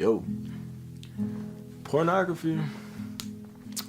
Yo, pornography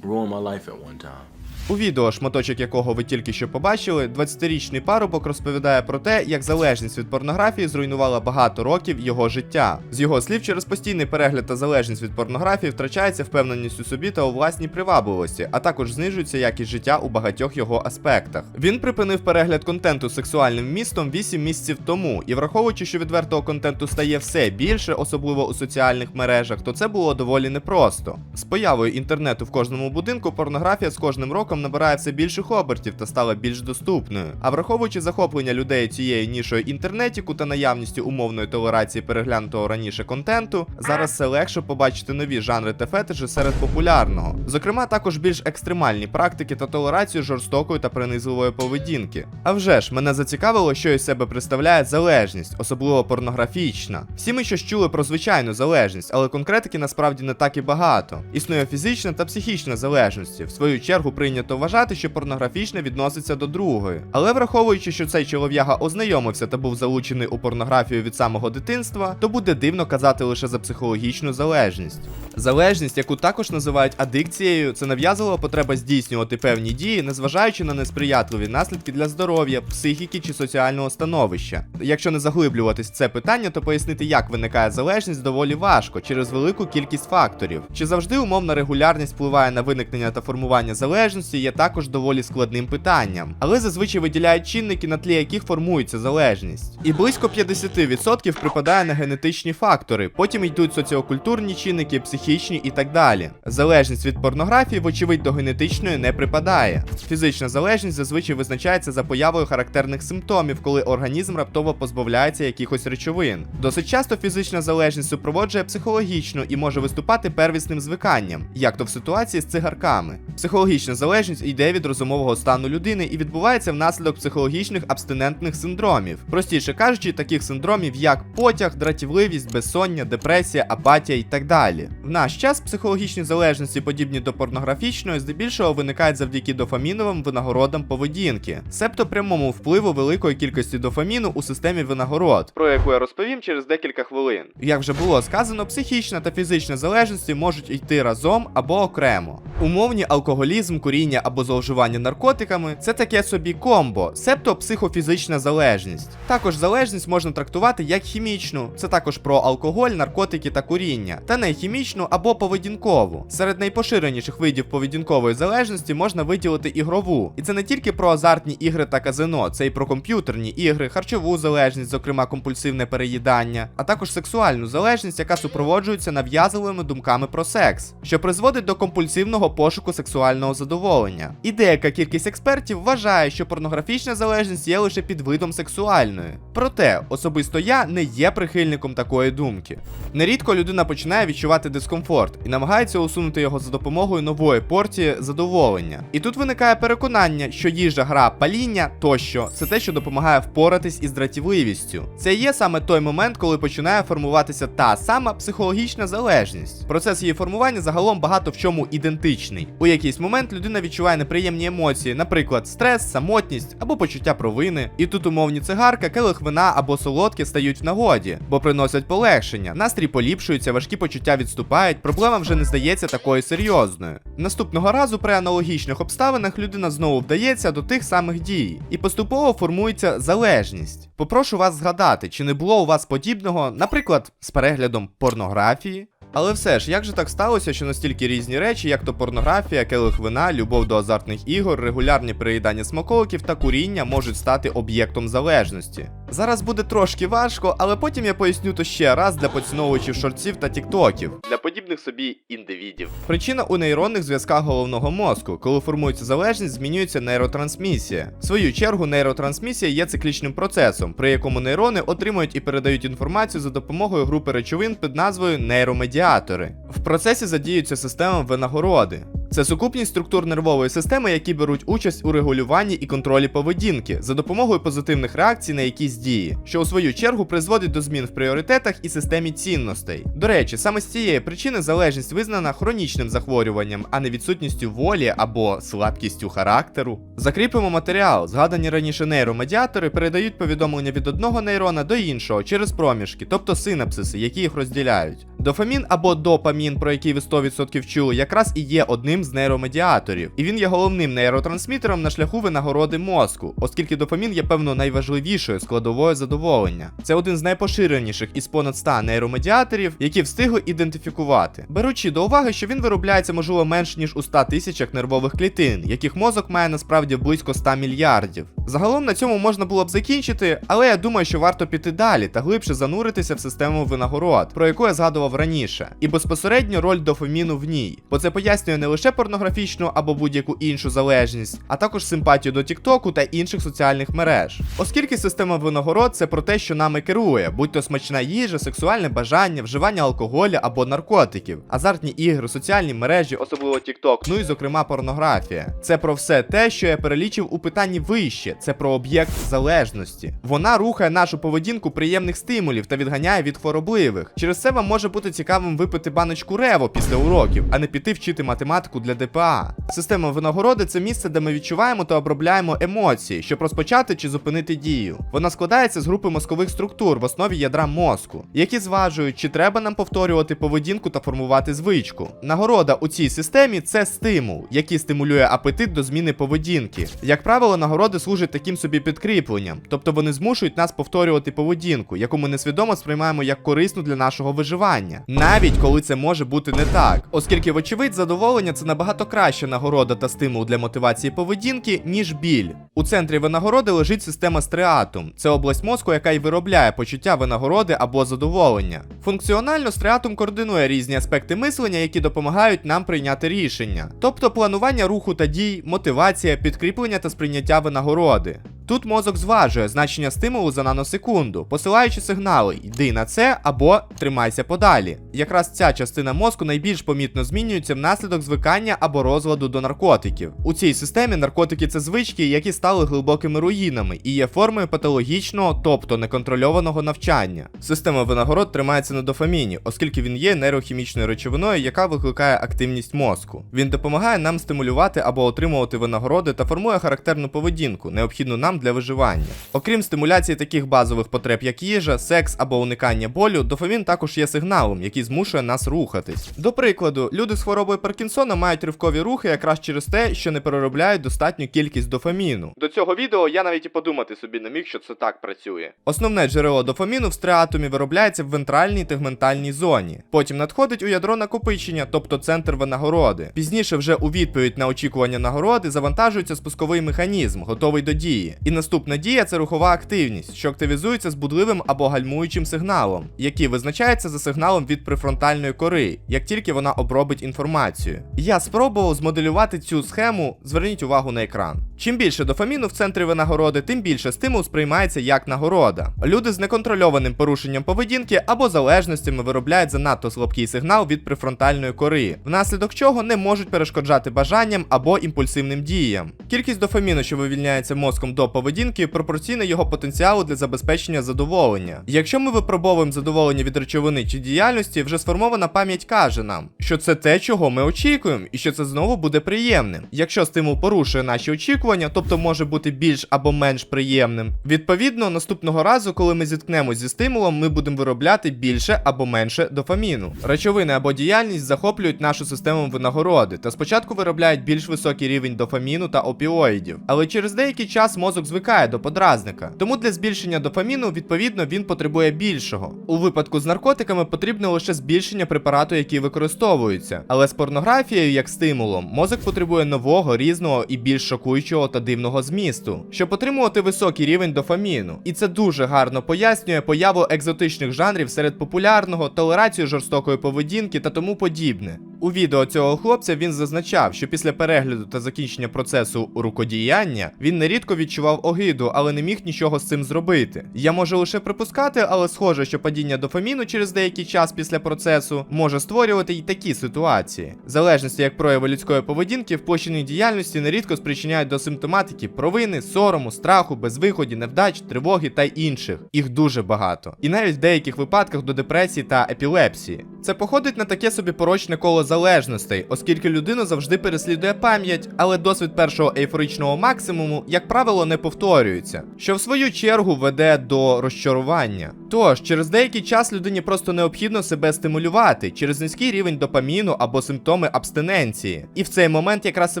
ruined my life at one time. У відео, шматочок якого ви тільки що побачили, 20-річний парубок розповідає про те, як залежність від порнографії зруйнувала багато років його життя. З його слів, через постійний перегляд та залежність від порнографії втрачається впевненість у собі та у власній привабливості, а також знижується якість життя у багатьох його аспектах. Він припинив перегляд контенту сексуальним вмістом 8 місяців тому, і враховуючи, що відвертого контенту стає все більше, особливо у соціальних мережах, то це було доволі непросто. З появою інтернету в кожному будинку порнографія з кожним роком набирає все більших обертів та стала більш доступною. А враховуючи захоплення людей цією нішою інтернетіку та наявністю умовної толерації переглянутого раніше контенту, зараз все легше побачити нові жанри та фетиші серед популярного. Зокрема, також більш екстремальні практики та толерацію жорстокої та принизливої поведінки. А вже ж мене зацікавило, що із себе представляє залежність, особливо порнографічна. Всі ми щось чули про звичайну залежність, але конкретики насправді не так і багато. Існує фізична та психічна залежності. В свою чергу прийнято вважати, що порнографічна відноситься до другої. Але враховуючи, що цей чолов'яга ознайомився та був залучений у порнографію від самого дитинства, то буде дивно казати лише за психологічну залежність. Залежність, яку також називають адикцією, це нав'язувала потреба здійснювати певні дії, незважаючи на несприятливі наслідки для здоров'я, психіки чи соціального становища. Якщо не заглиблюватись в це питання, то пояснити, як виникає залежність, доволі важко через велику кількість факторів. Чи завжди умовна регулярність впливає на виникнення та формування залежності, є також доволі складним питанням, але зазвичай виділяють чинники, на тлі яких формується залежність. І близько 50% припадає на генетичні фактори, потім йдуть соціокультурні чинники, психічні і так далі. Залежність від порнографії, вочевидь, до генетичної не припадає. Фізична залежність зазвичай визначається за появою характерних симптомів, коли організм раптово позбавляється якихось речовин. Досить часто фізична залежність супроводжує психологічну і може виступати первісним звиканням, як то в ситуації з цигарками. Психологічна залежність йде від розумового стану людини і відбувається внаслідок психологічних абстинентних синдромів. Простіше кажучи, таких синдромів як потяг, дратівливість, безсоння, депресія, апатія і так далі. В наш час психологічні залежності, подібні до порнографічної, здебільшого виникають завдяки дофаміновим винагородам поведінки, себто прямому впливу великої кількості дофаміну у системі винагород, про яку я розповім через декілька хвилин. Як вже було сказано, психічна та фізична залежності можуть йти разом або окремо. Умовні алкоголізм, куріння або зловживання наркотиками це таке собі комбо, себто психофізична залежність. Також залежність можна трактувати як хімічну, це також про алкоголь, наркотики та куріння, та не хімічну або поведінкову. Серед найпоширеніших видів поведінкової залежності можна виділити ігрову. І це не тільки про азартні ігри та казино, це і про комп'ютерні ігри, харчову залежність, зокрема компульсивне переїдання, а також сексуальну залежність, яка супроводжується нав'язливими думками про секс, що призводить до компульсивного пошуку сексуального задоволення. І деяка кількість експертів вважає, що порнографічна залежність є лише підвидом сексуальної. Проте, особисто я не є прихильником такої думки. Нерідко людина починає відчувати дискомфорт і намагається усунути його за допомогою нової порції задоволення. І тут виникає переконання, що їжа, гра, паління тощо це те, що допомагає впоратись із дратівливістю. Це є саме той момент, коли починає формуватися та сама психологічна залежність. Процес її формування загалом багато в чому ідентичний. У якийсь момент людина відчуває неприємні емоції, наприклад, стрес, самотність або почуття провини. І тут умовні цигарка, келих вина або солодке стають в нагоді, бо приносять полегшення, настрій поліпшується, важкі почуття відступають, проблема вже не здається такою серйозною. Наступного разу при аналогічних обставинах людина знову вдається до тих самих дій, і поступово формується залежність. Попрошу вас згадати, чи не було у вас подібного, наприклад, з переглядом порнографії. Але все ж, як же так сталося, що настільки різні речі, як то порнографія, келих вина, любов до азартних ігор, регулярні приїдання смаколиків та куріння можуть стати об'єктом залежності? Зараз буде трошки важко, але потім я поясню то ще раз для поціновувачів шортів та тіктоків, для подібних собі індивідів. Причина у нейронних зв'язках головного мозку. Коли формується залежність, змінюється нейротрансмісія. В свою чергу, нейротрансмісія є циклічним процесом, при якому нейрони отримують і передають інформацію за допомогою групи речовин під назвою нейромедіатори. В процесі задіються система винагороди. Це сукупність структур нервової системи, які беруть участь у регулюванні і контролі поведінки за допомогою позитивних реакцій на якісь дії, що у свою чергу призводить до змін в пріоритетах і системі цінностей. До речі, саме з цієї причини залежність визнана хронічним захворюванням, а не відсутністю волі або слабкістю характеру. Закріпимо матеріал. Згадані раніше нейромедіатори передають повідомлення від одного нейрона до іншого через проміжки, тобто синапсиси, які їх розділяють. Дофамін або допамін, про який ви 100% чули, якраз і є одним з нейромедіаторів. І він є головним нейротрансмітером на шляху винагороди мозку, оскільки дофамін є певно найважливішою складовою задоволення. Це один з найпоширеніших із понад 100 нейромедіаторів, які встигли ідентифікувати. Беручи до уваги, що він виробляється можливо менш ніж у 100 тисячах нервових клітин, яких мозок має насправді близько 100 мільярдів. Загалом на цьому можна було б закінчити, але я думаю, що варто піти далі та глибше зануритися в систему винагород, про яку я згадував раніше, і безпосередньо роль дофаміну в ній, бо це пояснює не лише порнографічну або будь-яку іншу залежність, а також симпатію до Тіктоку та інших соціальних мереж. Оскільки система винагород це про те, що нами керує, будь то смачна їжа, сексуальне бажання, вживання алкоголю або наркотиків, азартні ігри, соціальні мережі, особливо TikTok, ну і зокрема порнографія. Це про все те, що я перелічив у питанні вище. Це про об'єкт залежності. Вона рухає нашу поведінку приємних стимулів та відганяє від хворобливих. Через це вам може бути цікавим випити баночку рево після уроків, а не піти вчити математику для ДПА. Система винагороди це місце, де ми відчуваємо та обробляємо емоції, щоб розпочати чи зупинити дію. Вона складається з групи мозкових структур в основі ядра мозку, які зважують, чи треба нам повторювати поведінку та формувати звичку. Нагорода у цій системі це стимул, який стимулює апетит до зміни поведінки. Як правило, нагороди служать таким собі підкріпленням, тобто вони змушують нас повторювати поведінку, яку ми несвідомо сприймаємо як корисну для нашого виживання, навіть коли це може бути не так, оскільки, вочевидь, задоволення це набагато краща нагорода та стимул для мотивації поведінки, ніж біль. У центрі винагороди лежить система стреатум. Це область мозку, яка й виробляє почуття винагороди або задоволення. Функціонально стреатум координує різні аспекти мислення, які допомагають нам прийняти рішення, тобто планування руху та дій, мотивація, підкріплення та сприйняття винагороди. Тут мозок зважує значення стимулу за наносекунду, посилаючи сигнали йди на це або тримайся подалі. Якраз ця частина мозку найбільш помітно змінюється внаслідок звикання або розладу до наркотиків. У цій системі наркотики це звички, які стали глибокими руїнами і є формою патологічного, тобто неконтрольованого навчання. Система винагород тримається на дофаміні, оскільки він є нейрохімічною речовиною, яка викликає активність мозку. Він допомагає нам стимулювати або отримувати винагороди та формує характерну поведінку, необхідну нам для виживання. Окрім стимуляції таких базових потреб, як їжа, секс або уникання болю, дофамін також є сигналом, який змушує нас рухатись. До прикладу, люди з хворобою Паркінсона мають ривкові рухи якраз через те, що не переробляють достатню кількість дофаміну. До цього відео я навіть і подумати собі не міг, що це так працює. Основне джерело дофаміну в стреатумі виробляється в вентральній тегментальній зоні. Потім надходить у ядро накопичення, тобто центр винагороди. Пізніше, вже у відповідь на очікування нагороди, завантажується спусковий механізм, готовий до дії. Наступна дія це рухова активність, що активізується з будливим або гальмуючим сигналом, який визначається за сигналом від префронтальної кори, як тільки вона обробить інформацію. Я спробував змоделювати цю схему, зверніть увагу на екран. Чим більше дофаміну в центрі винагороди, тим більше стимул сприймається як нагорода. Люди з неконтрольованим порушенням поведінки або залежностями виробляють занадто слабкий сигнал від префронтальної кори, внаслідок чого не можуть перешкоджати бажанням або імпульсивним діям. Кількість дофаміну, що вивільняється мозком до поведінки, пропорційна його потенціалу для забезпечення задоволення. Якщо ми випробовуємо задоволення від речовини чи діяльності, вже сформована пам'ять каже нам, що це те, чого ми очікуємо, і що це знову буде приємним. Якщо стимул порушує наші очікування, тобто може бути більш або менш приємним. Відповідно, наступного разу, коли ми зіткнемось зі стимулом, ми будемо виробляти більше або менше дофаміну. Речовини або діяльність захоплюють нашу систему винагороди та спочатку виробляють більш високий рівень дофаміну та опіоїдів, але через деякий час мозок звикає до подразника. Тому для збільшення дофаміну, відповідно, він потребує більшого. У випадку з наркотиками потрібно лише збільшення препарату, який використовується. Але з порнографією, як стимулом, мозок потребує нового, різного і більш шокуючого та дивного змісту, щоб отримувати високий рівень дофаміну. І це дуже гарно пояснює появу екзотичних жанрів серед популярного, толерацію жорстокої поведінки та тому подібне. У відео цього хлопця він зазначав, що після перегляду та закінчення процесу рукодіяння він нерідко відчував огиду, але не міг нічого з цим зробити. Я можу лише припускати, але схоже, що падіння дофаміну через деякий час після процесу може створювати й такі ситуації. Залежності як прояви людської поведінки в площині діяльності нерідко спричиняють до симптоматики провини, сорому, страху, безвиході, невдач, тривоги та інших. Їх дуже багато. І навіть в деяких випадках до депресії та епілепсії. Це походить на таке собі порочне коло залежностей, оскільки людину завжди переслідує пам'ять, але досвід першого ейфоричного максимуму, як правило, не повторюється, що в свою чергу веде до розчарування. Тож, через деякий час людині просто необхідно себе стимулювати через низький рівень допаміну або симптоми абстиненції. І в цей момент якраз і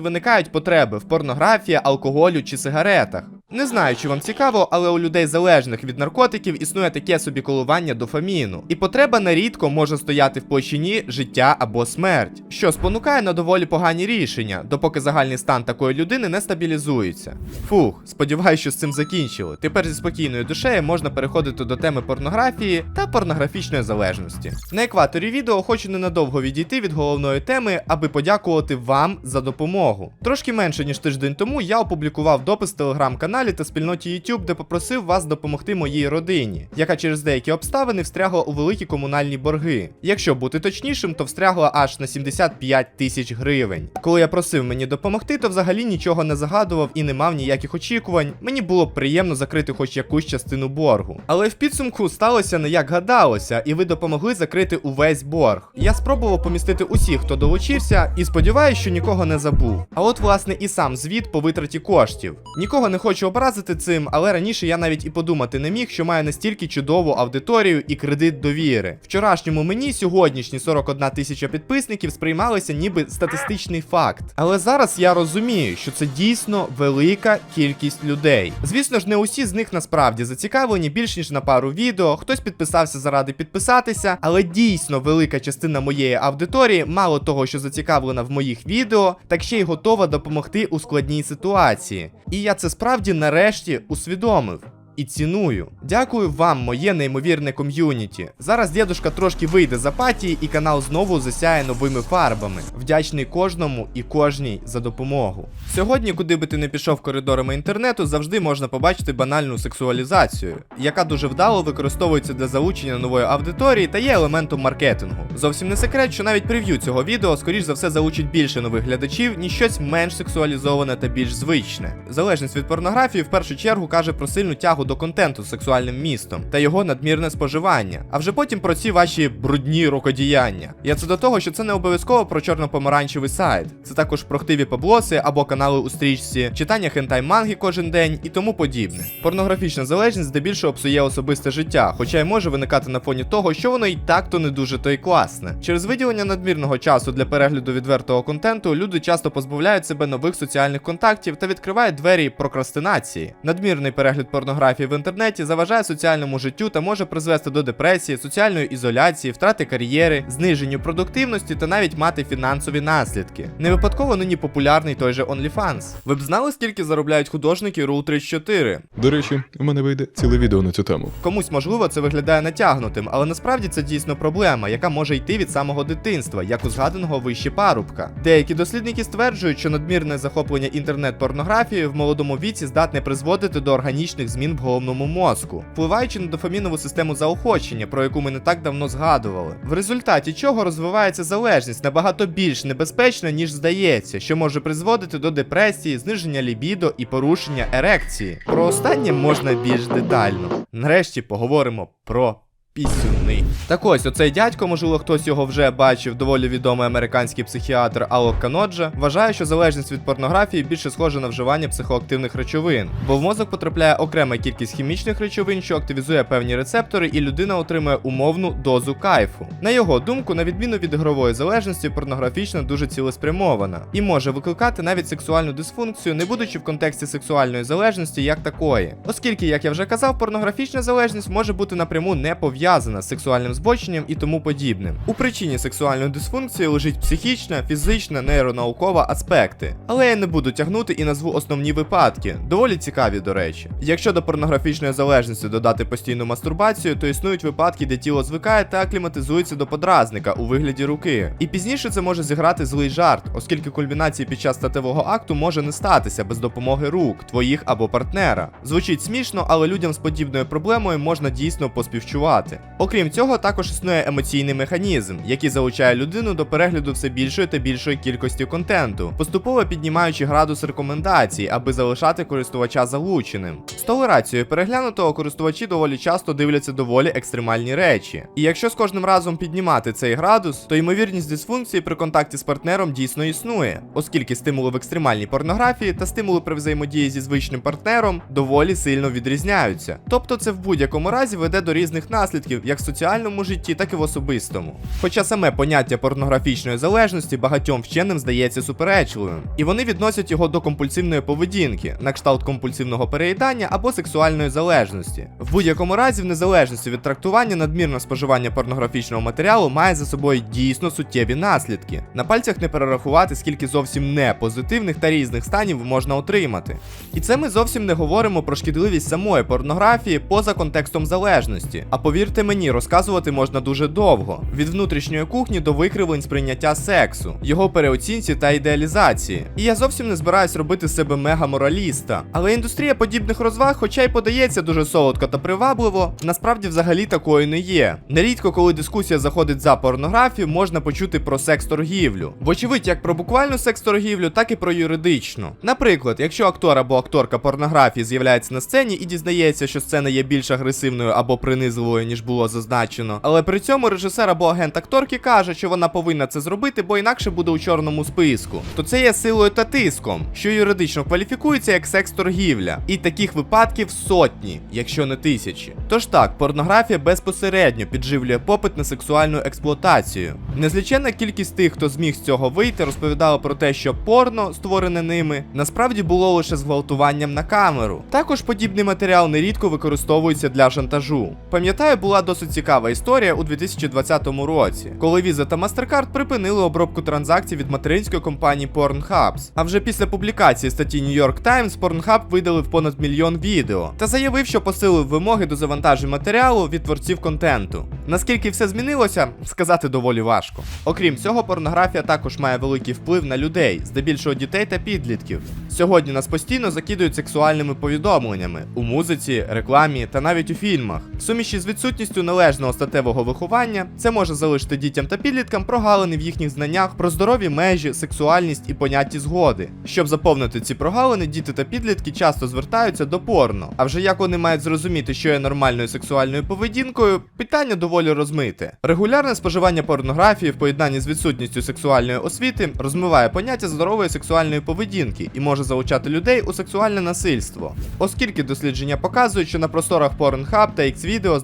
виникають потреби в порнографії, алкоголю чи сигаретах. Не знаю, чи вам цікаво, але у людей залежних від наркотиків існує таке собі коливання дофаміну, і потреба нерідко може стояти в площині життя або смерть, що спонукає на доволі погані рішення, допоки загальний стан такої людини не стабілізується. Фух, сподіваюся, що з цим закінчили. Тепер зі спокійною душею можна переходити до теми порнографії та порнографічної залежності. На екваторі відео хочу ненадовго відійти від головної теми, аби подякувати вам за допомогу. Трошки менше ніж тиждень тому я опублікував допис в телеграм-каналі та спільноті YouTube, де попросив вас допомогти моїй родині, яка через деякі обставини встрягла у великі комунальні борги. Якщо бути точнішим, то встрягла аж на 75 тисяч гривень. Коли я просив мені допомогти, то взагалі нічого не загадував і не мав ніяких очікувань. Мені було б приємно закрити хоч якусь частину боргу. Але в підсумку сталося не як гадалося, і ви допомогли закрити увесь борг. Я спробував помістити усіх, хто долучився, і сподіваюся, що нікого не забув. А от, власне, і сам звіт по витраті коштів. Нікого не хочу образити цим, але раніше я навіть і подумати не міг, що маю настільки чудову аудиторію і кредит довіри. Вчорашньому мені сьогоднішні 41 тисяча підписників сприймалися ніби статистичний факт. Але зараз я розумію, що це дійсно велика кількість людей. Звісно ж, не усі з них насправді зацікавлені більш ніж на пару відео. Хтось підписався заради підписатися, але дійсно велика частина моєї аудиторії, мало того, що зацікавлена в моїх відео, так ще й готова допомогти у складній ситуації. І я це справді нарешті усвідомив. І ціную. Дякую вам, моє неймовірне ком'юніті. Зараз дідушка трошки вийде з апатії, і канал знову засяє новими фарбами. Вдячний кожному і кожній за допомогу. Сьогодні, куди би ти не пішов коридорами інтернету, завжди можна побачити банальну сексуалізацію, яка дуже вдало використовується для залучення нової аудиторії та є елементом маркетингу. Зовсім не секрет, що навіть прев'ю цього відео, скоріш за все, залучить більше нових глядачів, ніж щось менш сексуалізоване та більш звичне. Залежність від порнографії в першу чергу каже про сильну тягу до контенту з сексуальним містом та його надмірне споживання, а вже потім про ці ваші брудні рукодіяння. Я це до того, що це не обов'язково про чорно-помаранчевий сайт. Це також прохтиві паблоси або канали у стрічці, читання хентай манги кожен день і тому подібне. Порнографічна залежність здебільшого псує особисте життя, хоча й може виникати на фоні того, що воно і так то не дуже то й класне. Через виділення надмірного часу для перегляду відвертого контенту люди часто позбавляють себе нових соціальних контактів та відкривають двері прокрастинації. Надмірний перегляд порнографії в інтернеті заважає соціальному життю та може призвести до депресії, соціальної ізоляції, втрати кар'єри, зниженню продуктивності та навіть мати фінансові наслідки. Не випадково нині популярний той же OnlyFans. Ви б знали, скільки заробляють художники Rule 34? До речі, у мене вийде ціле відео на цю тему. Комусь можливо це виглядає натягнутим, але насправді це дійсно проблема, яка може йти від самого дитинства, як у згаданого вище парубка. Деякі дослідники стверджують, що надмірне захоплення інтернет-порнографією в молодому віці здатне призводити до органічних змін в головному мозку, впливаючи на дофамінову систему заохочення, про яку ми не так давно згадували. В результаті чого розвивається залежність набагато більш небезпечна, ніж здається, що може призводити до депресії, зниження лібідо і порушення ерекції. Про останнє можна більш детально. Нарешті поговоримо про пісюни. Так ось, оцей дядько, можливо, хтось його вже бачив, доволі відомий американський психіатр Алок Каноджа, вважає, що залежність від порнографії більше схожа на вживання психоактивних речовин, бо в мозок потрапляє окрема кількість хімічних речовин, що активізує певні рецептори, і людина отримує умовну дозу кайфу. На його думку, на відміну від ігрової залежності, порнографічна дуже цілеспрямована і може викликати навіть сексуальну дисфункцію, не будучи в контексті сексуальної залежності як такої. Оскільки, як я вже казав, порнографічна залежність може бути напряму не пов'язана з сексуальним збоченням і тому подібним. У причині сексуальної дисфункції лежить психічна, фізична, нейронаукова аспекти. Але я не буду тягнути і назву основні випадки, доволі цікаві, до речі. Якщо до порнографічної залежності додати постійну мастурбацію, то існують випадки, де тіло звикає та акліматизується до подразника у вигляді руки. І пізніше це може зіграти злий жарт, оскільки кульмінації під час статевого акту може не статися без допомоги рук, твоїх або партнера. Звучить смішно, але людям з подібною проблемою можна дійсно поспівчувати. Сприймати. Окрім цього, також існує емоційний механізм, який залучає людину до перегляду все більшої та більшої кількості контенту, поступово піднімаючи градус рекомендацій, аби залишати користувача залученим. З толерацією переглянутого користувачі доволі часто дивляться доволі екстремальні речі. І якщо з кожним разом піднімати цей градус, то ймовірність дисфункції при контакті з партнером дійсно існує, оскільки стимули в екстремальній порнографії та стимули при взаємодії зі звичним партнером доволі сильно відрізняються. Тобто це в будь-якому разі веде до різних наслідків, як в соціальному житті, так і в особистому. Хоча саме поняття порнографічної залежності багатьом вченим здається суперечливим, і вони відносять його до компульсивної поведінки, на кшталт компульсивного переїдання або сексуальної залежності. В будь-якому разі, в незалежності від трактування, надмірне споживання порнографічного матеріалу має за собою дійсно суттєві наслідки. На пальцях не перерахувати, скільки зовсім не позитивних та різних станів можна отримати. І це ми зовсім не говоримо про шкідливість самої порнографії поза контекстом залежності. А повірте мені, розказувати можна дуже довго: від внутрішньої кухні до викривлень сприйняття сексу, його переоцінці та ідеалізації. І я зовсім не збираюсь робити себе мега-мораліста. Але індустрія подібних розваг, хоча й подається дуже солодко та привабливо, насправді взагалі такою не є. Нерідко, коли дискусія заходить за порнографію, можна почути про секс-торгівлю. Вочевидь, як про буквальну секс-торгівлю, так і про юридичну. Наприклад, якщо актор або акторка порнографії з'являється на сцені і дізнається, що сцена є більш агресивною або принизливою, ніж було зазначено, але при цьому режисер або агент акторки каже, що вона повинна це зробити, бо інакше буде у чорному списку, то це є силою та тиском, що юридично кваліфікується як секс-торгівля. І таких випадків сотні, якщо не тисячі. Тож так, порнографія безпосередньо підживлює попит на сексуальну експлуатацію. Незліченна кількість тих, хто зміг з цього вийти, розповідала про те, що порно, створене ними, насправді було лише зґвалтуванням на камеру. Також подібний матеріал нерідко використовується для шантажу. Пам'ятаю, була досить цікава історія у 2020 році, коли Visa та MasterCard припинили обробку транзакцій від материнської компанії Pornhubs. А вже після публікації статті New York Times Pornhub видалив понад мільйон відео та заявив, що посилив вимоги до завантажень матеріалу від творців контенту. Наскільки все змінилося, сказати доволі важко. Окрім цього, порнографія також має великий вплив на людей, здебільшого дітей та підлітків. Сьогодні нас постійно закидують сексуальними повідомленнями у музиці, рекламі та навіть у фільмах. Суміші з відсутністю належного статевого виховання це може залишити дітям та підліткам прогалини в їхніх знаннях про здорові межі, сексуальність і понятті згоди. Щоб заповнити ці прогалини, діти та підлітки часто звертаються до порно. А вже як вони мають зрозуміти, що є нормальною сексуальною поведінкою, питання доволі розмите. Регулярне споживання порнографії в поєднанні з відсутністю сексуальної освіти розмиває поняття здорової сексуальної поведінки і може залучати людей у сексуальне насильство. Оскільки дослідження показують, що на просторах Pornhub та X-Video з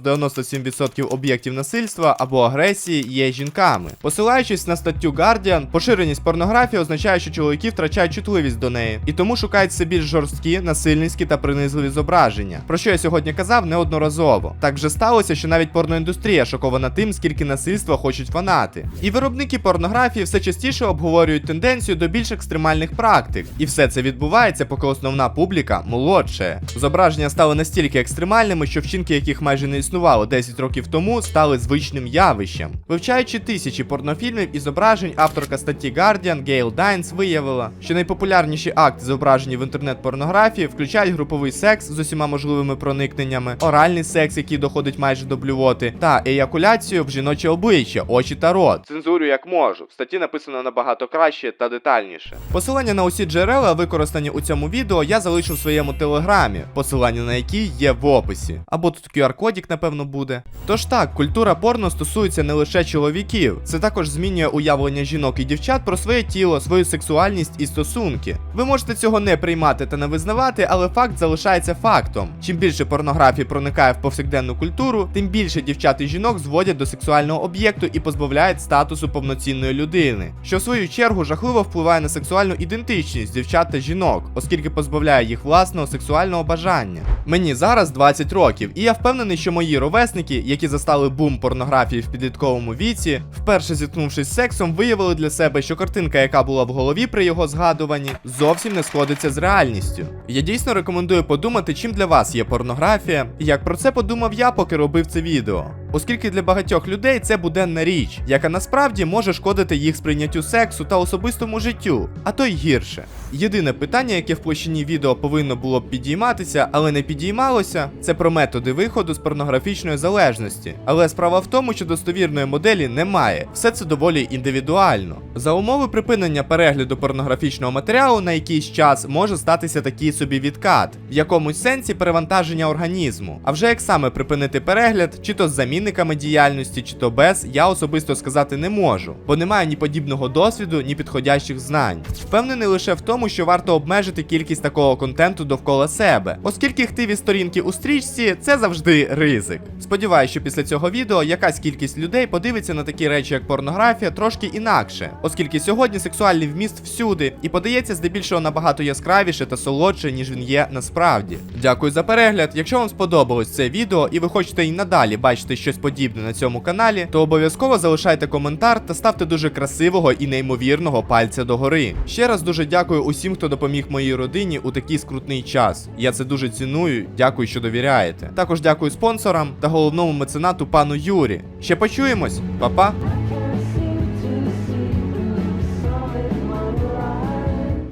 97% об'єктів насильства або агресії є жінками. Посилаючись на статтю Guardian, поширеність порнографії означає, що чоловіки втрачають чутливість до неї і тому шукають все більш жорсткі, насильницькі та принизливі зображення. Про що я сьогодні казав неодноразово. Так вже сталося, що навіть порноіндустрія шокована тим, скільки насильства хочуть фанати. І виробники порнографії все частіше обговорюють тенденцію до більш екстремальних практик. І все це відбувається, поки основна публіка молодше. Зображення стали настільки екстремальними, що вчинки, яких майже не існувало 10 років тому, стали звичним явищем. Вивчаючи тисячі порнофільмів і зображень, авторка статті Guardian Гейл Дайнс виявила, що найпопулярніші акти, зображені в інтернет-порнографії, включають груповий секс з усіма можливими проникненнями, оральний секс, який доходить майже до блювоти, та еякуляцію в жіноче обличчя, очі та рот. Цензурю як можу. В статті написано набагато краще та детальніше. Посилання на усі джерела, використані у цьому відео, я залишу в своєму телеграмі, посилання на які є в описі. Або тут QR-кодік, напевно, буде. Тож так, культура порно стосується не лише чоловіків, це також змінює уявлення жінок і дівчат про своє тіло, свою сексуальність і стосунки. Ви можете цього не приймати та не визнавати, але факт залишається фактом. Чим більше порнографії проникає в повсякденну культуру, тим більше дівчат і жінок зводять до сексуального об'єкту і позбавляють статусу повноцінної людини, що в свою чергу жахливо впливає на сексуальну ідентичність дівчат та жінок, оскільки позбавляє їх власного сексуального бажання. Мені зараз 20 років, і я впевнений, що мої ровесники, які застали бум порнографії в підлітковому віці, вперше зіткнувшись з сексом, виявили для себе, що картинка, яка була в голові при його згадуванні, зовсім не сходиться з реальністю. Я дійсно рекомендую подумати, чим для вас є порнографія, і як про це подумав я, поки робив це відео. Оскільки для багатьох людей це буденна річ, яка насправді може шкодити їх сприйняттю сексу та особистому життю, а то й гірше. Єдине питання, яке в площині відео повинно було б підійматися, але не підіймалося, це про методи виходу з порнографічної залежності. Але справа в тому, що достовірної моделі немає. Все це доволі індивідуально. За умови припинення перегляду порнографічного матеріалу на якийсь час може статися такий собі відкат, в якомусь сенсі перевантаження організму. А вже як саме припинити перегляд, чи то з замінниками діяльності, чи то без, я особисто сказати не можу, бо немає ні подібного досвіду, ні підходящих знань. Впевнений лише в тому, що варто обмежити кількість такого контенту довкола себе, оскільки активі сторінки у стрічці це завжди ризик. Сподіваюся, що після цього відео якась кількість людей подивиться на такі речі, як порнографія, трошки інакше, оскільки сьогодні сексуальний вміст всюди і подається здебільшого набагато яскравіше та солодше, ніж він є насправді. Дякую за перегляд. Якщо вам сподобалось це відео і ви хочете і надалі бачити щось подібне на цьому каналі, то обов'язково залишайте коментар та ставте дуже красивого і неймовірного пальця догори. Ще раз дуже дякую усім, хто допоміг моїй родині у такий скрутний час. Я це дуже ціную. Дякую, що довіряєте. Також дякую спонсорам та головному меценату пану Юрі. Ще почуємось, Па-па!